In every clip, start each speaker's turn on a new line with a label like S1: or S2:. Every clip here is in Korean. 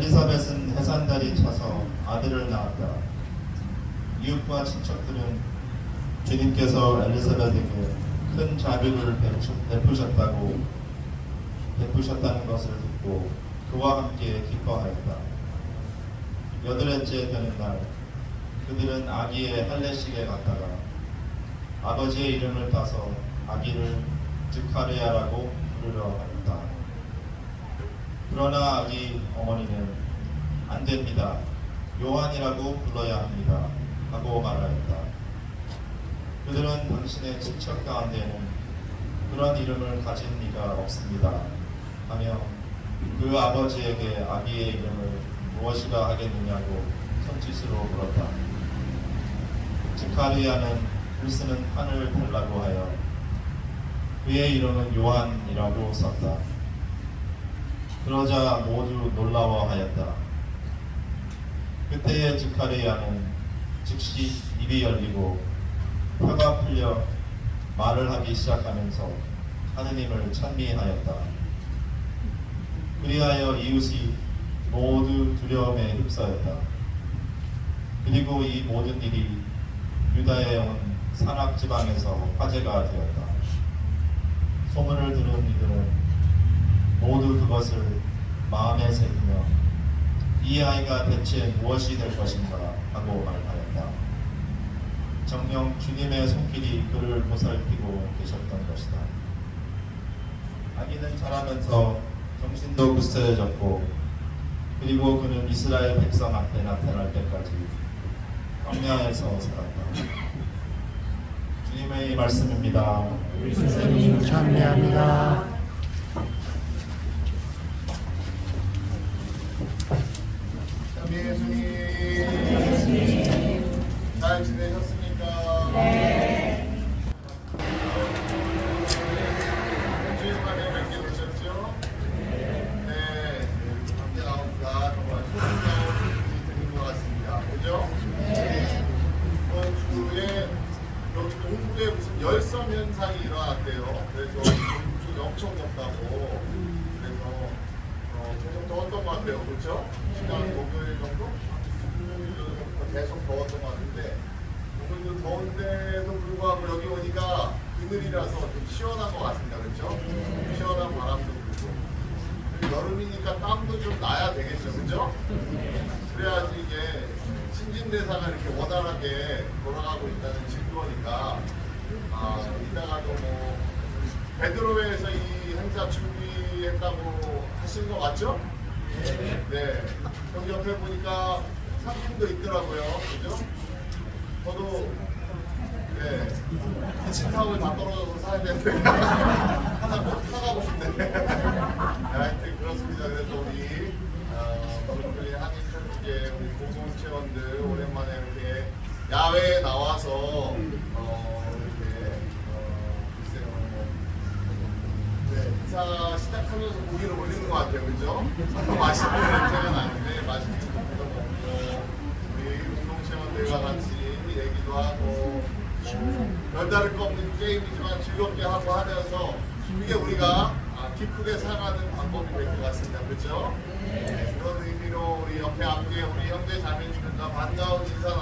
S1: 엘리사벳은 해산달이 차서 아들을 낳았다. 이웃과 친척들은 주님께서 엘리사벳에게 큰 자비를 베푸- 베푸셨다고 베푸셨다는 것을 듣고 그와 함께 기뻐하였다. 여덟째 되는 날 그들은 아기의 할례식에 갔다가 아버지의 이름을 따서 아기를 즈카르야라고 부르려 하였다. 그러나 아기 어머니는 안 됩니다. 요한이라고 불러야 합니다. 하고 말하였다. 그들은 당신의 친척 가운데는 그런 이름을 가진 이가 없습니다. 하며 그 아버지에게 아기의 이름을 무엇이라 하겠느냐고 손짓으로 물었다. 지카리아는 글 쓰는 판을 달라고 하여 그의 이름은 요한이라고 썼다. 그러자 모두 놀라워하였다. 그때의 지카리아는 즉시 입이 열리고 혀가 풀려 말을 하기 시작하면서 하느님을 찬미하였다. 그리하여 이웃이 모두 두려움에 휩싸였다. 그리고 이 모든 일이 유다에 온 산악 지방에서 화제가 되었다. 소문을 들은 이들은 모두 그것을 마음에 새기며 이 아이가 대체 무엇이 될 것인가 하고 말하였다. 정녕 주님의 손길이 그를 보살피고 계셨던 것이다. 아기는 자라면서 정신도 굳세졌고 그리고 그는 이스라엘 백성 앞에 나타날 때까지 광야에서 살았다. 주님의 말씀입니다.
S2: 주님 찬미합니다
S3: 그렇죠? 그래야지 이게 신진대사가 이렇게 원활하게 돌아가고 있다는 증거니까 아, 이따가도 뭐 베드로회에서 이 행사 준비했다고 하신 거 맞죠? 네. 여기 옆에 보니까 상품도 있더라고요. 그죠? 저도 네. 기침타올 다 떨어져서 사야 되는데 하나 꼭 사가고 싶네. 네, 하여튼 그렇습니다. 그래서 우리 어, 우리 한인천국의 우리 공공체원들 오랜만에 이렇게 야외에 나와서 어, 이렇게 어, 글쎄요 뭐 네, 인사 시작하면서 고기를 올리는 것 같아요, 그죠? 맛있는 냄새가 나는데 맛있는 고기도 먹고 우리 운동체원들과 같이 얘기도 하고 뭐 별다를 거 없는 게임이지만 즐겁게 하고 하면서 이게 우리가 아, 기쁘게 살아가는 방법이 될 것 같습니다, 그렇죠? 네, 그런 의미로 우리 옆에 함께 우리 형제 자매님들과 반가운 인사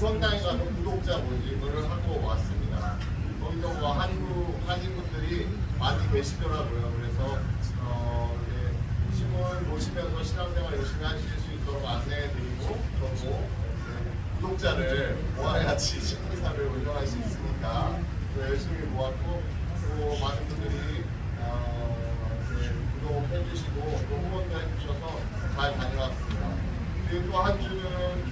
S3: 수험장에 가서 구독자 모집을 하고 왔습니다. 거기서 뭐 한국 하신 분들이 많이 계시더라고요. 그래서 어, 네, 신문 보시면서 신앙생활 열심히 하실 수 있도록 안내해드리고 그리고 구독자를 모아야지 신문사를 운영할 수 있으니까 열심히 모았고 또 많은 분들이 어, 네, 구독해주시고 또 후원도 해주셔서 잘 다녀왔습니다. 그리고 또한 주는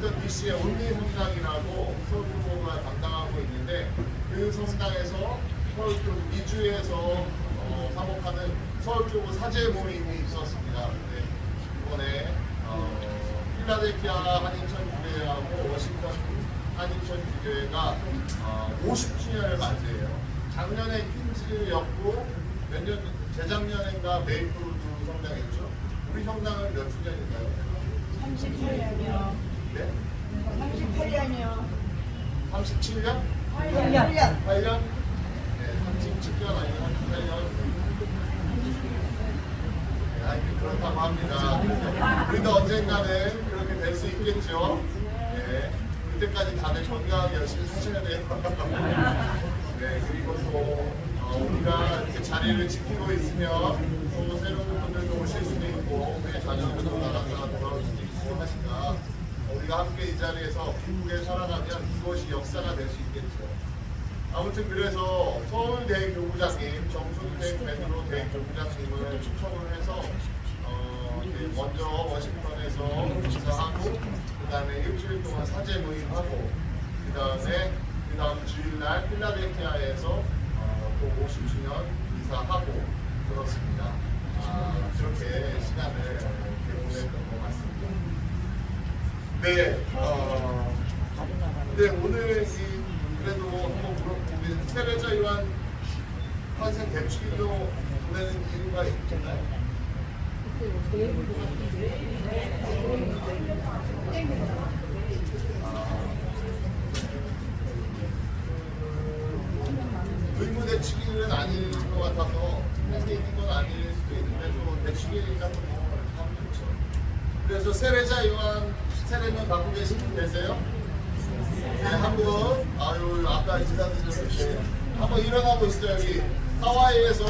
S3: 워싱턴 DC의 온리 성당이라고 서울교가 담당하고 있는데 그 성당에서 서울교 미주에서 어, 사목하는 서울교구 사제 모임이 있었습니다. 근데 이번에 어, 필라델피아 한인천주교회하고 워싱턴 한인천주교회가 어, 50주년을 맞이해요. 작년에 퀸즈였고 몇 년, 재작년인가 메이플우드 성당했죠. 우리 성당은 몇 주년인가요?
S4: 38년이요.
S3: 네?
S4: 38년이요.
S3: 37년?
S4: 8년.
S3: 8년? 네, 37년 아니면 38년. 네, 하여튼 그렇다고 합니다. 그래서 우리도 언젠가는 그렇게 될 수 있겠죠. 네, 그때까지 다들 건강하게 열심히 사셔야 돼요. 네, 그리고 또 어, 우리가 이렇게 자리를 지키고 있으면 또 새로운 분들도 오실 수도 있고 우리 자녀들도 나갔다가 돌아올 수도 있고 하니까 우리가 함께 이 자리에서 기쁘게 살아가면 이것이 역사가 될 수 있겠죠. 아무튼 그래서 서울대 교부장님 정순택 베드로 대 교부장님을 초청을 해서 어, 먼저 워싱턴에서 인사하고 그 다음에 일주일 동안 사제 모임하고 그 다음에 그 다음 주일날 필라델피아에서 어, 또 50주년 인사하고 그렇습니다. 아, 그렇게 시간을 보냈던. 네. 어, 근데 오늘 이 그래도 한번 물어보면 세례자 요한 환생 대축일로 보내는 이유가 있겠나요? 의무 대축일은 아닐 것 같아서 한게 있는 건 아닐 수도 있는데 또 대축일이니까 또 하면 좋죠. 그래서 세례자 요한 세례명 갖고 계신 분 계세요? 네, 한 분 아유 아까 인사드렸는데 한번 일어나 보시죠 여기. 하와이에서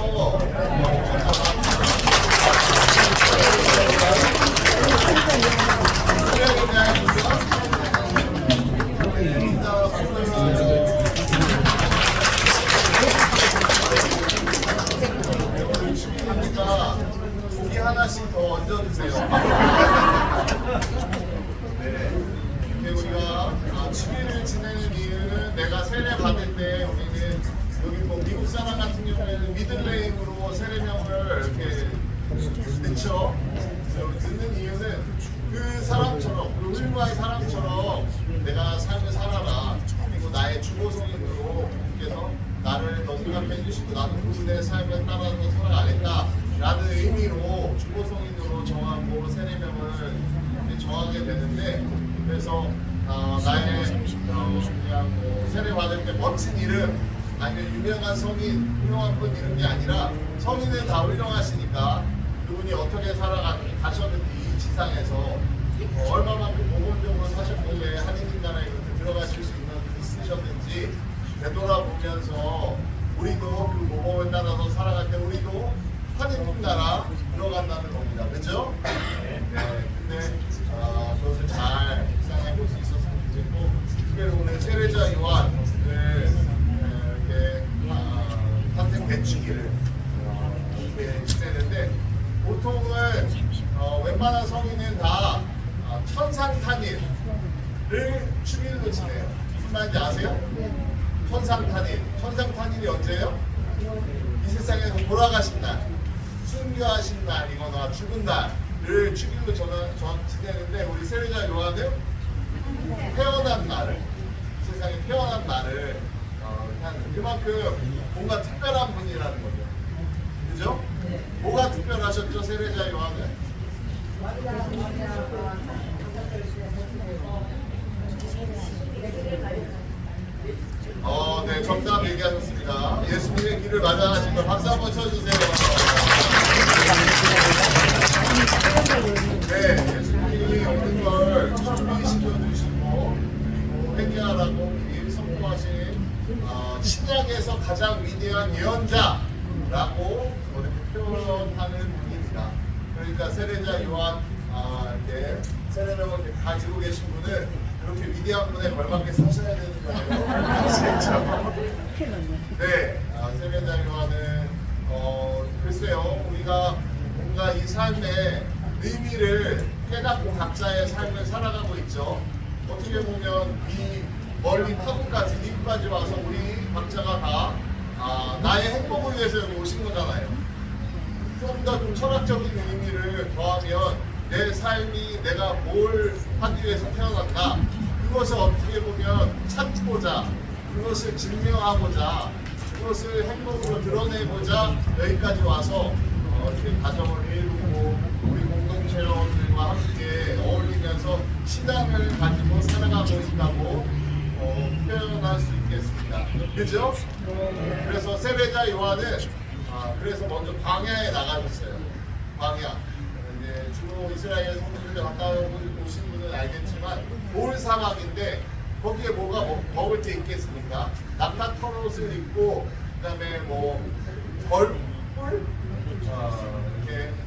S3: 나를 더 생각해 주시고 나도 그분의 삶을 따라서 살아가겠다. 라는 의미로 주보성인으로 정하고 세례명을 정하게 되는데 그래서 어, 나의 어, 그냥 뭐 세례 받을 때 멋진 이름 아니면 유명한 성인 훌륭한 분 이름이 아니라 성인은 다 훌륭하시니까 그분이 어떻게 살아가셨는지 이 지상에서 어, 얼마만큼 모범적으로 사셨고 왜 하느님 나라에 들어가실 수 있는 분 있으셨는지 되돌아보면서 우리도 그 모범을 따라서 살아갈 때 우리도 하느님 나라 들어간다는 겁니다. 그렇죠? 네. 근데 아, 그것을 잘 묵상해 볼 수 있었으면 좋겠고 특별히 오늘 세례자 요한을 에, 이렇게 아, 탄생 대축일을 어, 이렇게 지내는데 보통은 어, 웬만한 성인은 다 아, 천상탄일을 축일로 지내요. 무슨 말인지 아세요? 천상탄일. 천상탄일이 언제예요? 이 세상에서 돌아가신 날, 순교하신 날이거나 죽은 축일로 저는 전 지내는데 우리 세례자 요한은 태어난 날을 이 세상에 태어난 날을 어, 그만큼 뭔가 특별한 분이라는 거죠. 그죠? 뭐가 특별하셨죠 세례자 요한은? 어, 네, 정답 얘기하셨습니다. 예수님의 길을 마다하신 걸 박수 한번 쳐주세요. 네, 예수님이 오는 걸 준비시켜 주시고 그리고 회개하라고 선포하신 어, 신약에서 가장 위대한 예언자라고 표현하는 분입니다. 그러니까 세례자 요한 아, 이렇게 세례명을 가지고 계신 분은 그렇게 위대한 분에 걸맞게 사셔야 되는 거예요. 네, 아, 세례자 요한은 어, 글쎄요, 우리가 뭔가 이 삶의 의미를 깨닫고 각자의 삶을 살아가고 있죠. 어떻게 보면 이 멀리 타국까지 미국까지 와서 우리 각자가 다 아, 나의 행복을 위해서 여기 오신 거잖아요. 좀 더 좀 철학적인 의미를 더하면 내 삶이 내가 뭘 하기 위해서 태어났나 그것을 어떻게 보면 찾고자 그것을 증명하고자 그것을 행복으로 드러내고자 여기까지 와서 어, 이렇게 가정을 이루고 체원들과 함께 어울리면서 신앙을 가지고 살아가고 있다고 어, 표현할 수 있겠습니다. 그죠? 그래서 세례자 요한은 아, 그래서 먼저 광야에 나가셨어요. 광야. 이제 주로 이스라엘 성도들 갔다 오신 분은 알겠지만 올 사막인데 거기에 뭐가 먹, 먹을 게 있겠습니까? 낙타 털옷을 입고 그다음에 뭐 벌꿀 어,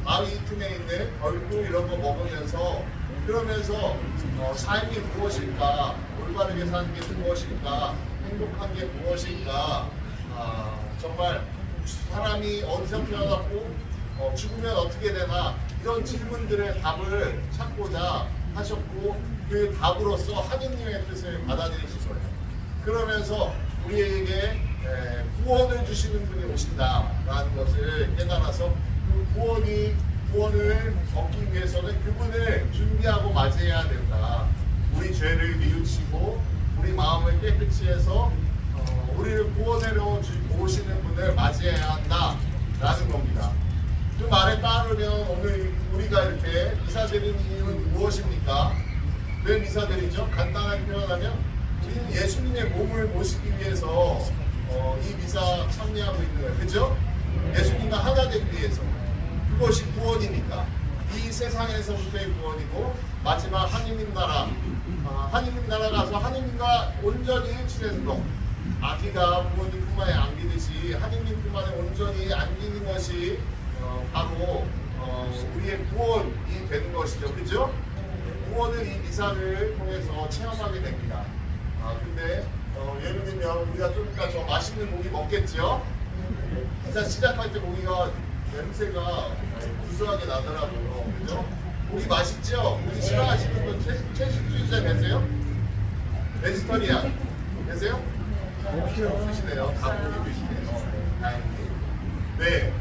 S3: 틈에 있는 벌꿀 이런 거 먹으면서 그러면서 어, 삶이 무엇일까? 올바르게 사는 게 무엇일까? 행복한 게 무엇일까? 아, 정말 사람이 어디서 태어났고 어, 죽으면 어떻게 되나? 이런 질문들의 답을 찾고자 하셨고 그 답으로서 하느님의 뜻을 받아들이신 거예요. 그러면서 우리에게 에, 구원을 주시는 분이 오신다라는 것을 깨달아서 그 구원이 구원을 얻기 위해서는 그분을 준비하고 맞이해야 된다. 우리 죄를 뉘우치고 우리 마음을 깨끗이 해서 어, 우리를 구원하러 주- 오시는 분을 맞이해야 한다라는 겁니다. 그 말에 따르면 오늘 우리가 이렇게 미사 드리는 이유는 무엇입니까? 왜 미사 드리죠? 간단하게 표현하면 우리는 예수님의 몸을 모시기 위해서 어, 이 미사 참여하고 있는 거예요. 그죠? 예수님과 하나 되기 위해서. 그것이 구원이니까. 이 세상에서부터의 구원이고 마지막 하느님 나라 아, 하느님 나라 가서 하느님과 온전히 일치되는 것 아기가 부모님 품 안에 안기듯이 하느님 품 안에 온전히 안기는 것이 어, 바로 어, 우리의 구원이 되는 것이죠 그죠? 구원을 이 미사를 통해서 체험하게 됩니다 아 근데 어, 예를 들면 우리가 좀 이따 저 맛있는 고기 먹겠죠? 일단 시작할 때 고기가 냄새가 구수하게 나더라고요. 그죠? 고기 맛있죠? 고기 싫어하시는 분 채- 채식주의자 계세요? 베지터리안 계세요? 없으시네요. 다 고기 드시네요. 네, 다행히. 네.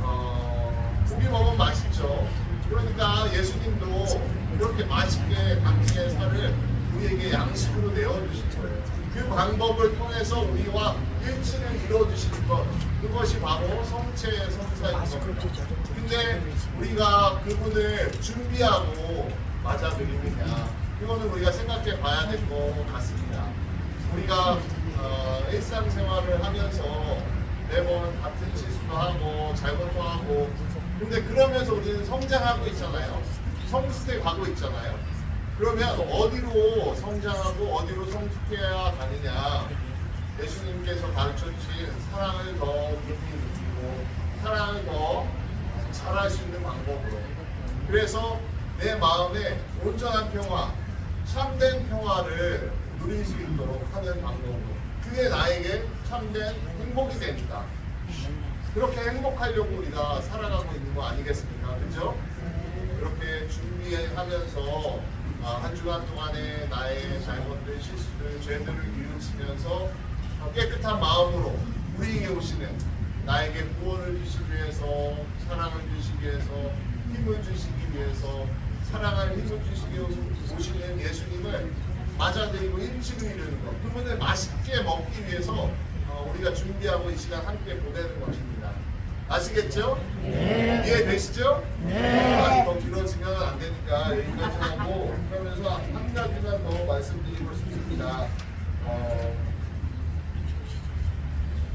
S3: 어, 고기 먹으면 맛있죠. 그러니까 예수님도 이렇게 맛있게 당신의 살을 우리에게 양식으로 내어주신 거예요. 그 방법을 통해서 우리와 일치를 이루어주시는 것, 그것이 바로 성체의 성사인 겁니다. 근데 우리가 그분을 준비하고 맞아들이느냐, 이거는 우리가 생각해 봐야 될 것 같습니다. 우리가 어, 일상생활을 하면서 매번 같은 실수도 하고 잘못도 하고 근데 그러면서 우리는 성장하고 있잖아요. 성숙해 가고 있잖아요. 그러면 어디로 성장하고 어디로 성숙해야 가느냐 예수님께서 가르쳐 주신 사랑을 더 깊이 느끼고 사랑을 더 잘할 수 있는 방법으로 그래서 내 마음에 온전한 평화 참된 평화를 누릴 수 있도록 하는 방법으로 그게 나에게 참된 행복이 됩니다. 그렇게 행복하려고 우리가 살아가고 있는 거 아니겠습니까? 그죠? 그렇게 준비하면서 아, 한 주간 동안에 나의 잘못들, 실수들, 죄들을 뉘우치면서 어, 깨끗한 마음으로 우리에게 오시는 나에게 구원을 주시기 위해서 사랑을 주시기 위해서 힘을 주시기 위해서 사랑할 힘을 주시기 위해서 오시는 예수님을 맞아들이고 일치를 이루는 것 그분을 맛있게 먹기 위해서 어, 우리가 준비하고 이 시간 함께 보내는 것입니다. 아시겠죠? 네. 이해되시죠? 네. 아직 더 길어지면 안 되니까 여기까지 하고 그러면서 한 가지만 더 말씀드리고 싶습니다. 어,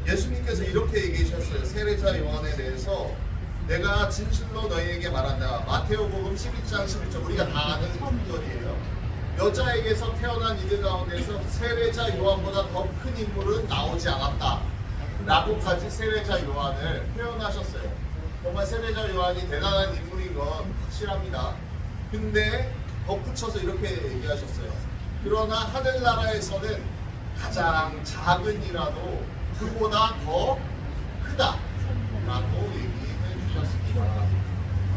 S3: 예수님께서 이렇게 얘기하셨어요. 세례자 요한에 대해서 내가 진실로 너희에게 말한다. 마테오복음 12장 11절 우리가 다 아는 구절이에요. 여자에게서 태어난 이들 가운데서 세례자 요한보다 더 큰 인물은 나오지 않았다. 라고까지 세례자 요한을 표현하셨어요. 정말 세례자 요한이 대단한 인물인 건 확실합니다. 근데 덧붙여서 이렇게 얘기하셨어요. 그러나 하늘나라에서는 가장 작은 이라도 그보다 더 크다라고 얘기해 주셨습니다.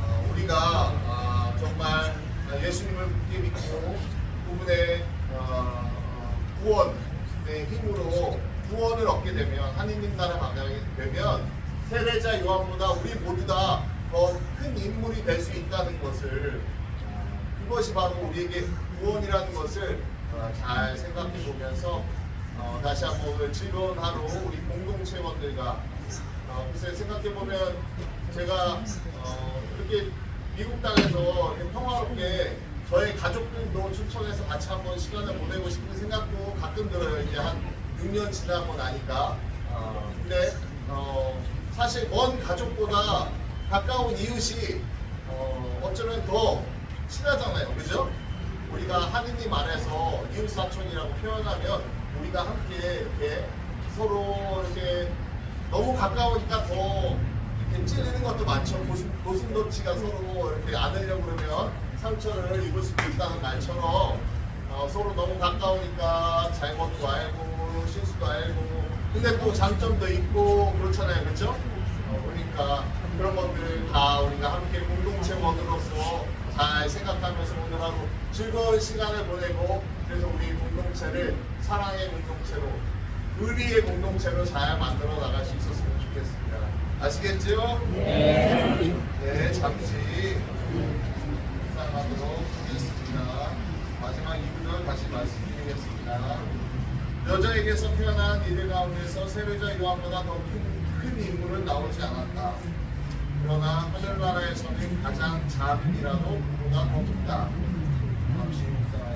S3: 어, 우리가 어, 정말 예수님을 굳게 믿고 그분의 어, 구원의 힘으로 구원을 얻게 되면 하느님 나라 방향이 되면 세례자 요한보다 우리 모두 다 더 큰 인물이 될 수 있다는 것을 어, 그것이 바로 우리에게 구원이라는 것을 어, 잘 생각해 보면서 어, 다시 한번 오늘 즐거운 하루 우리 공동체원들과 어, 글쎄 생각해 보면 제가 어, 이렇게 미국 땅에서 평화롭게 저희 가족들도 추천해서 같이 한번 시간을 보내고 싶은 생각도 가끔 들어요. 이제 한 6년 지나고 나니까. 어, 근데 어, 사실 먼 가족보다 가까운 이웃이 어, 어쩌면 더 친하잖아요. 그죠? 우리가 하느님 안에서 이웃 사촌이라고 표현하면 우리가 함께 이렇게 서로 이렇게 너무 가까우니까 더 이렇게 찔리는 것도 많죠. 고슴, 고슴도치가 서로 이렇게 안으려고 그러면 상처를 입을 수도 있다는 말처럼 어, 서로 너무 가까우니까 잘못도 알고 실수도 알고 근데 또 장점도 있고 그렇잖아요. 그렇죠? 어, 그러니까 그런 것들을 다 우리가 함께 공동체 원으로서 잘 생각하면서 하루 즐거운 시간을 보내고 그래서 우리 공동체를 사랑의 공동체로 의리의 공동체로 잘 만들어 나갈 수 있었으면 좋겠습니다. 아시겠죠? 네. 네, 잠시 묵상하도록 하겠습니다. 마지막 2부는 다시 말씀드리겠습니다. 여자에게서 표현한 이들 가운데서 세례자 요한보다 더큰큰 인물은 나오지 않았다. 그러나 하늘나라에서는 가장 작은이라도 그보다 더 묵상하시겠습니다.